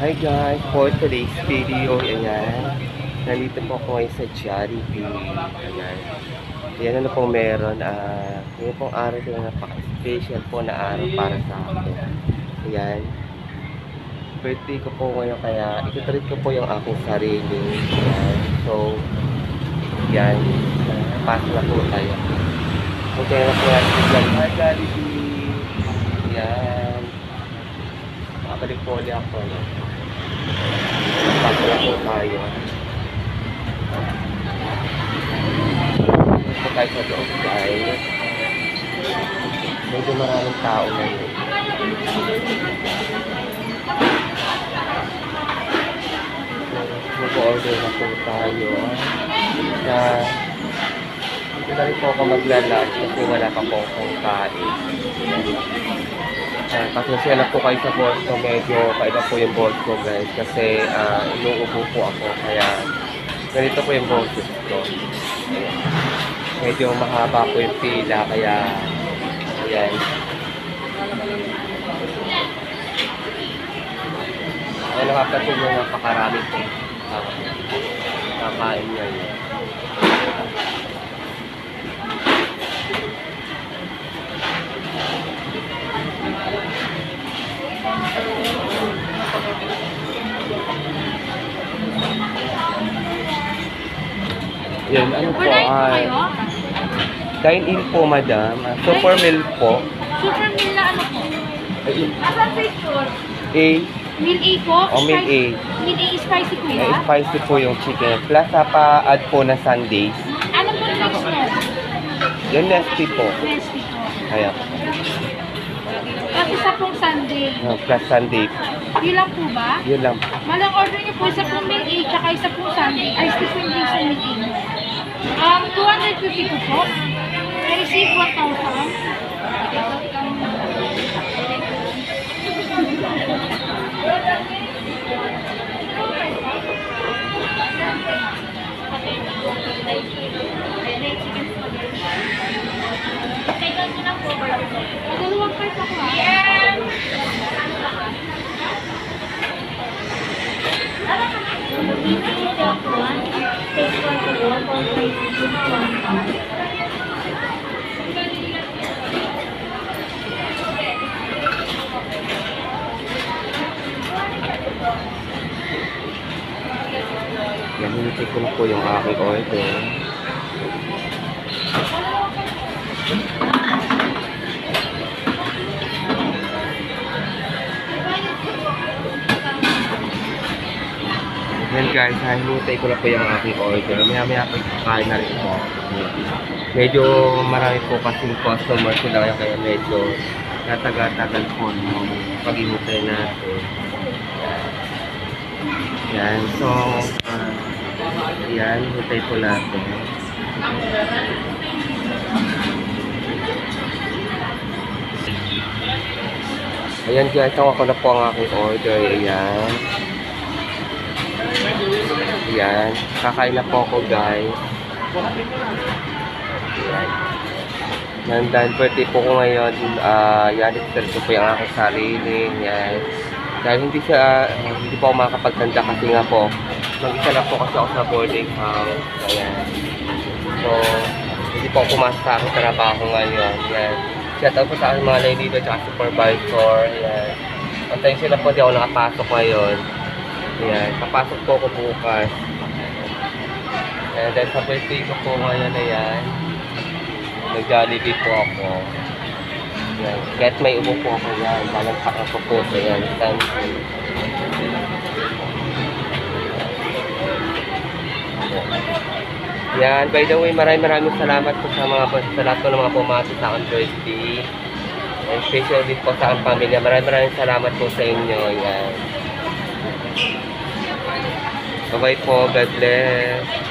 Hi guys, for today's video, ayan. Nandito po ako sa Jollibee. Ayan. Ayan ano pong meron. Ah, uh, pong araw na napaka-special po na araw para sa akin. Ayan. Birthday ko po ngayon kaya itutreat ko po yung aking sarili. Ayan. So, yan. Pasok na po tayo. Okay na po natin. Hi Jollibee. Ayan. Ulit ako. No? Na po tayo. Ito tayo sa loob guys. Medyo maraming tao na yun. Mag-order na po tayo. Na hindi na rin po ako maglalunch kasi wala pa po akong kain. Uh, pasensya na po kayo sa boss ko. Medyo kaiba po yung boss ko guys. Kasi uh, inuubo po ako. Kaya ganito po yung boses ko. Medyo mahaba po yung pila. Kaya ayan. Ay, nakapatid yung napakarami po. Uh, kakain niya yun. Yan, ano po Overnight po ay kayo? dine-in po, madam. Ah, Super meal po. Super meal na ano po? Ay, Asan picture? A, Meal A po? o meal A. Spicy- Meal A is spicy Ay, kuya? spicy po yung chicken. Plus, ah, pa-add po na Sundays. Ano po next mo? Yung nesty po. Nesty po. Kaya, At isa pong Sunday. ah, plus Sunday. Yun lang po ba? Yun lang po. Malang order niyo po isa pong meal A tsaka isa pong Sunday. Ay, isa pong meal A. Um, 250 po po. I receive 1,000. Hinintay ko na po yung aking order. Yan guys, ha, hinintay ko na po yung aking order. Maya maya po kakain na rin po. Medyo marami po kasing customer sila kaya medyo natagal-tagal po yung paghihintay natin. Yan, so, ah, yan, hintay po natin. Ayan guys, ako ko na po ang aking order. Ayan. Ayan. Kakain na po ako guys. Ayan. Nandan birthday po ko ngayon. Uh, yan, ito ko po yung aking sarili. Ayan. Dahil hindi siya, ah, hindi po ako makakapagtanda kasi nga po, mag-isa lang po kasi ako sa boarding house. Ayan. So, hindi po pumasok sa aking trabaho ngayon. Ayan. Shout out po sa aking mga lady at saka supervisor. Ayan. Antayin sila po, di ako nakapasok ngayon. Ayan. Papasok po ako bukas. And then sa birthday ko po ngayon, ayan. Nag-jollibee po ako. Yan. Kahit may ubo po ako yan, balang pa ako po sa yan. Thank you. Yan, by the way, maraming maraming salamat po sa mga sa lahat po ng mga pumasok sa aking birthday. And especially po sa aking pamilya. Maraming maraming salamat po sa inyo. Yan. Bye-bye po. God bless.